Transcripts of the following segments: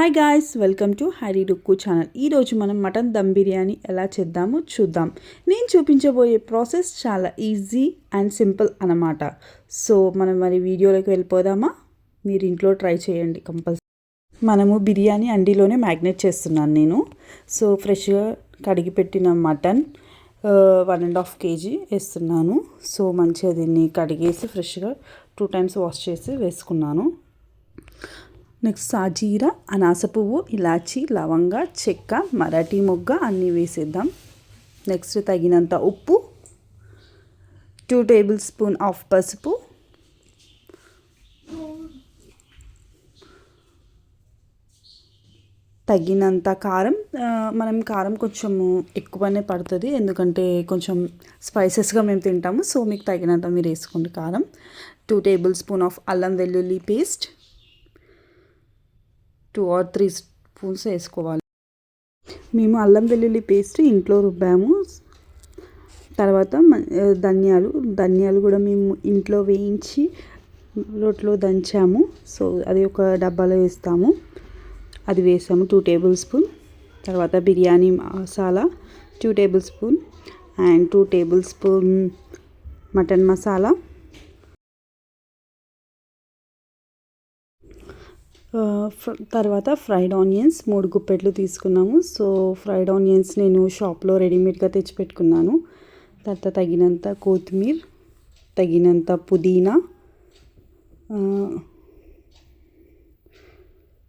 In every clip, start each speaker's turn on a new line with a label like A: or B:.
A: Hi guys welcome to హైరీ రుక్కు channel ఈరోజు మనం మటన్ దమ్ బిర్యానీ ఎలా చేద్దామో చూద్దాం. నేను చూపించబోయే ప్రాసెస్ చాలా ఈజీ అండ్ సింపుల్ అన్నమాట. సో మనం మరి వీడియోలోకి వెళ్ళిపోదామా? మీరు ఇంట్లో ట్రై చేయండి కంపల్సరీ. మనము బిర్యానీ అండిలోనే మ్యాగ్నేట్ చేస్తున్నాను నేను. సో ఫ్రెష్గా కడిగి పెట్టిన mutton one and half KG వేస్తున్నాను. సో మంచిగా దీన్ని కడిగేసి ఫ్రెష్గా టూ టైమ్స్ వాష్ చేసి వేసుకున్నాను. నెక్స్ట్ సాజీర అనాస పువ్వు ఇలాచి లవంగ చెక్క మరాఠీ మొగ్గ అన్నీ వేసేద్దాం. నెక్స్ట్ తగినంత ఉప్పు టూ టేబుల్ స్పూన్ ఆఫ్ పసుపు తగినంత కారం. మనం కారం కొంచెం ఎక్కువనే పడుతుంది ఎందుకంటే కొంచెం స్పైసెస్గా మేము తింటాము సో మీకు తగినంత మీరు వేసుకోండి కారం. టూ టేబుల్ స్పూన్ ఆఫ్ అల్లం వెల్లుల్లి paste two or three spoons వేసుకోవాలి. మేము అల్లం వెల్లుల్లి పేస్ట్ ఇంట్లో రుబ్బాము. తర్వాత ధనియాలు ధనియాలు కూడా మేము ఇంట్లో వేయించి రోట్లో దంచాము. సో అది ఒక డబ్బాలో వేస్తాము. అది వేసాము టూ టేబుల్ స్పూన్. తర్వాత biryani masala two tablespoon. And two tablespoon mutton masala. తర్వాత ఫ్రైడ్ ఆనియన్స్ మూడు గుప్పెట్లు తీసుకున్నాము. సో ఫ్రైడ్ ఆనియన్స్ నేను షాప్లో రెడీమేడ్గా తెచ్చిపెట్టుకున్నాను. తర్వాత తగినంత కొత్తిమీర తగినంత పుదీనా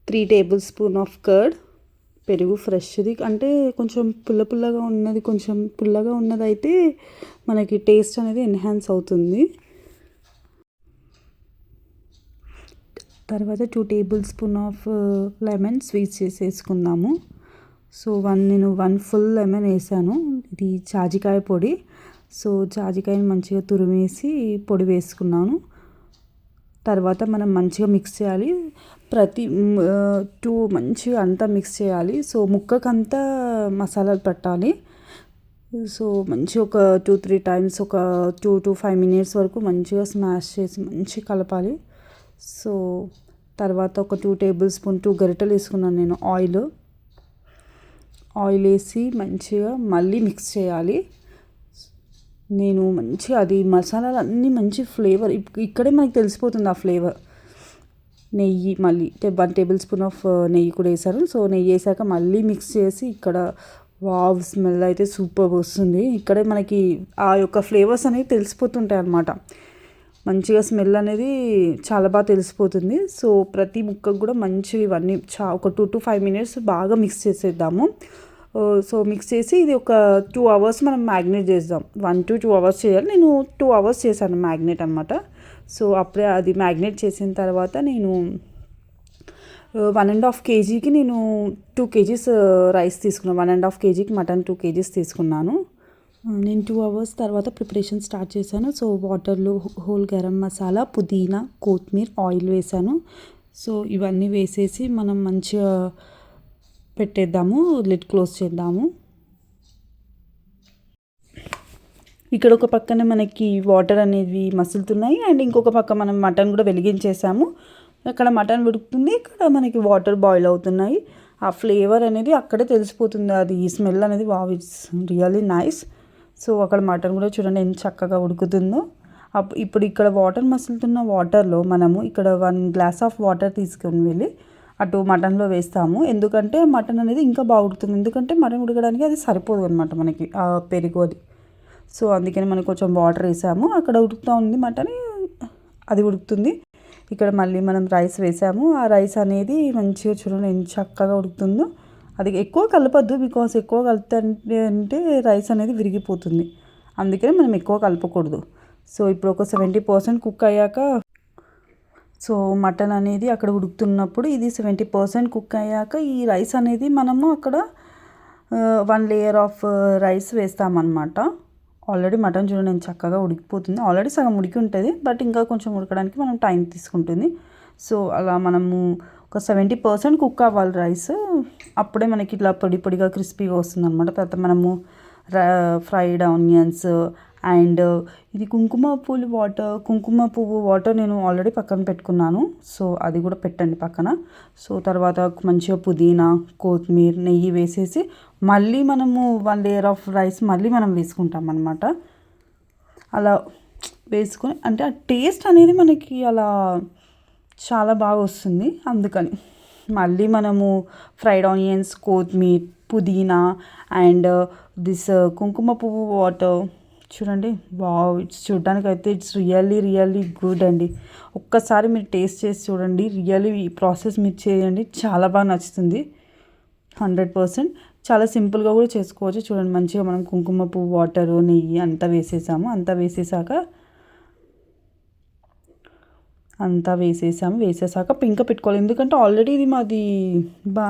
A: three tablespoon of curd పెరుగు ఫ్రెష్ది. అంటే కొంచెం పుల్ల పుల్లగా ఉన్నది కొంచెం పుల్లగా ఉన్నదైతే మనకి టేస్ట్ అనేది ఎన్హాన్స్ అవుతుంది. తర్వాత two tablespoon of lemon sweet చేసి వేసుకుందాము. సో వన్ నేను వన్ ఫుల్ లెమన్ వేసాను. ఇది చాజికాయ పొడి. సో చాజికాయని మంచిగా తురిమేసి పొడి వేసుకున్నాను. తర్వాత మనం మంచిగా మిక్స్ చేయాలి. ప్రతి టూ మంచిగా అంతా మిక్స్ చేయాలి. సో ముక్కకంతా మసాలాలు పెట్టాలి. సో మంచి ఒక టూ త్రీ టైమ్స్ ఒక టూ టు ఫైవ్ మినిట్స్ వరకు మంచిగా స్మాష్ చేసి మంచిగా కలపాలి. సో తర్వాత ఒక టూ టేబుల్ స్పూన్ టూ గరిటెలు వేసుకున్నాను నేను ఆయిల్. ఆయిల్ వేసి మంచిగా మళ్ళీ మిక్స్ చేయాలి. నేను మంచిగా అది మసాలాలు అన్నీ మంచి ఫ్లేవర్ ఇక్కడే మనకి తెలిసిపోతుంది ఆ ఫ్లేవర్ నెయ్యి మళ్ళీ వన్ టేబుల్ స్పూన్ ఆఫ్ నెయ్యి కూడా వేసారు సో నెయ్యి వేసాక మళ్ళీ మిక్స్ చేసి ఇక్కడ వావ్ స్మెల్ అయితే సూపర్ వస్తుంది. ఇక్కడే మనకి ఆ యొక్క ఫ్లేవర్స్ అనేవి తెలిసిపోతుంటాయి అన్నమాట మంచిగా స్మెల్ అనేది చాలా బాగా తెలిసిపోతుంది. సో ప్రతి ముక్కకు కూడా మంచి ఇవన్నీ చా ఒక టూ టు ఫైవ్ మినిట్స్ బాగా మిక్స్ చేసేద్దాము. సో మిక్స్ చేసి ఇది ఒక టూ అవర్స్ మనం మ్యాగ్నేట్ చేద్దాం. వన్ టు టూ అవర్స్ చేయాలి. నేను టూ అవర్స్ చేశాను మ్యాగ్నేట్ అనమాట సో అప్పుడే అది మ్యాగ్నేట్ చేసిన తర్వాత నేను వన్ అండ్ హాఫ్ కేజీకి నేను టూ కేజీస్ రైస్ తీసుకున్నాను వన్ అండ్ హాఫ్ కేజీకి మటన్ టూ కేజీస్ తీసుకున్నాను. Mm, నేను టూ అవర్స్ తర్వాత ప్రిపరేషన్ స్టార్ట్ చేశాను. సో వాటర్లో హోల్ గరం మసాలా పుదీనా కొత్తిమీర ఆయిల్ వేసాను సో ఇవన్నీ వేసేసి మనం మంచిగా పెట్టేద్దాము లిడ్ క్లోజ్ చేద్దాము. ఇక్కడ ఒక పక్కనే మనకి వాటర్ అనేవి మసులుతున్నాయి. అండ్ ఇంకొక పక్క మనం మటన్ కూడా వెలిగించేసాము అక్కడ మటన్ ఉడుకుతుంది ఇక్కడ మనకి వాటర్ బాయిల్ అవుతున్నాయి. ఆ ఫ్లేవర్ అనేది అక్కడే తెలిసిపోతుంది. అది ఈ స్మెల్ అనేది wow it's really nice so అక్కడ మటన్ కూడా చూడండి ఎంత చక్కగా ఉడుకుతుందో. ఇప్పుడు ఇక్కడ వాటర్ మసులుతున్న వాటర్లో మనము ఇక్కడ వన్ గ్లాస్ ఆఫ్ వాటర్ తీసుకొని వెళ్ళి అటు మటన్లో వేస్తాము. ఎందుకంటే మటన్ అనేది ఇంకా బాగా ఎందుకంటే మటన్ ఉడకడానికి అది సరిపోదు అనమాట మనకి పెరుగు అది. సో అందుకని మనం కొంచెం వాటర్ వేసాము. అక్కడ ఉడుకుతూ ఉంది మటన్. అది ఉడుకుతుంది. ఇక్కడ మళ్ళీ మనం రైస్ వేసాము. ఆ రైస్ అనేది మంచిగా చూడండి ఎంత చక్కగా ఉడుకుతుందో. అది ఎక్కువ కలపద్దు బికాస్ ఎక్కువ కలిపితే అంటే రైస్ అనేది విరిగిపోతుంది. అందుకనే మనం ఎక్కువ కలపకూడదు. సో ఇప్పుడు ఒక సెవెంటీ పర్సెంట్ కుక్ అయ్యాక సో మటన్ అనేది అక్కడ ఉడుకుతున్నప్పుడు ఇది సెవెంటీ పర్సెంట్ కుక్ అయ్యాక ఈ రైస్ అనేది మనము అక్కడ వన్ లేయర్ ఆఫ్ రైస్ వేస్తామన్నమాట. ఆల్రెడీ మటన్ చూడండి నేను చక్కగా ఉడికిపోతుంది. ఆల్రెడీ సగం ఉడికి ఉంటుంది బట్ ఇంకా కొంచెం ఉడకడానికి మనం టైం తీసుకుంటుంది. సో అలా మనము ఒక సెవెంటీ పర్సెంట్ కుక్ అవ్వాలి రైస్ అప్పుడే మనకి ఇట్లా పొడి పొడిగా క్రిస్పీగా వస్తుంది అనమాట తర్వాత మనము ఫ్రైడ్ ఆనియన్స్ అండ్ ఇది కుంకుమ పూలు వాటర్ కుంకుమ పువ్వు వాటర్ నేను ఆల్రెడీ పక్కన పెట్టుకున్నాను. సో అది కూడా పెట్టండి పక్కన. సో తర్వాత మంచిగా పుదీనా కొత్తిమీర నెయ్యి వేసేసి మళ్ళీ మనము వన్ లేయర్ ఆఫ్ రైస్ మళ్ళీ మనం వేసుకుంటాం అనమాట అలా వేసుకొని అంటే ఆ టేస్ట్ అనేది మనకి అలా చాలా బాగా వస్తుంది. అందుకని మళ్ళీ మనము ఫ్రైడ్ ఆనియన్స్ కొత్తిమీర పుదీనా అండ్ దిస్ కుంకుమ పువ్వు వాటర్. చూడండి వావ్ ఇట్స్ చూడడానికి అయితే ఇట్స్ రియల్లీ రియల్లీ గుడ్ అండి. ఒక్కసారి మీరు టేస్ట్ చేసి చూడండి. రియల్లీ ఈ ప్రాసెస్ మీరు చేయండి. చాలా బాగా నచ్చుతుంది. Hundred percent. చాలా సింపుల్గా కూడా చేసుకోవచ్చు. చూడండి మంచిగా మనం కుంకుమ పువ్వు వాటర్ నెయ్యి అంతా వేసేసాము. అంతా వేసేసాక అంతా వేసేసాము వేసేసాక పింక పెట్టుకోవాలి. ఎందుకంటే ఆల్రెడీ ఇది మాది బా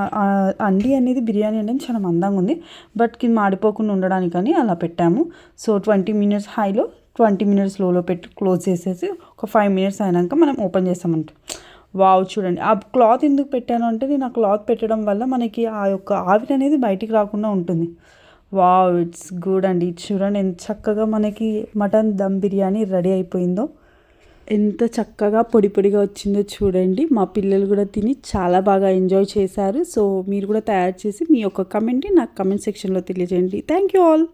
A: అండి అనేది బిర్యానీ అనేది చాలా మందంగా ఉంది. బట్ కింద మాడిపోకుండా ఉండడానికని అలా పెట్టాము. సో ట్వంటీ మినిట్స్ హైలో ట్వంటీ మినిట్స్ లోలో పెట్టి క్లోజ్ చేసేసి ఒక ఫైవ్ మినిట్స్ అయినాక మనం ఓపెన్ చేస్తామంట. వావ్ చూడండి. ఆ క్లాత్ ఎందుకు పెట్టాను అంటే నేను ఆ క్లాత్ పెట్టడం వల్ల మనకి ఆ యొక్క ఆవిరి అనేది బయటికి రాకుండా ఉంటుంది. వావ్ ఇట్స్ గుడ్ అండి. చూడండి ఎంత చక్కగా మనకి మటన్ దమ్ బిర్యానీ రెడీ అయిపోయిందో. ఎంత చక్కగా పొడి పొడిగా వచ్చిందో చూడండి. మా పిల్లలు కూడా తిని చాలా బాగా ఎంజాయ్ చేశారు. సో మీరు కూడా తయారు చేసి మీ యొక్క కమెంట్ని నాకు కమెంట్ సెక్షన్లో తెలియజేయండి. Thank you all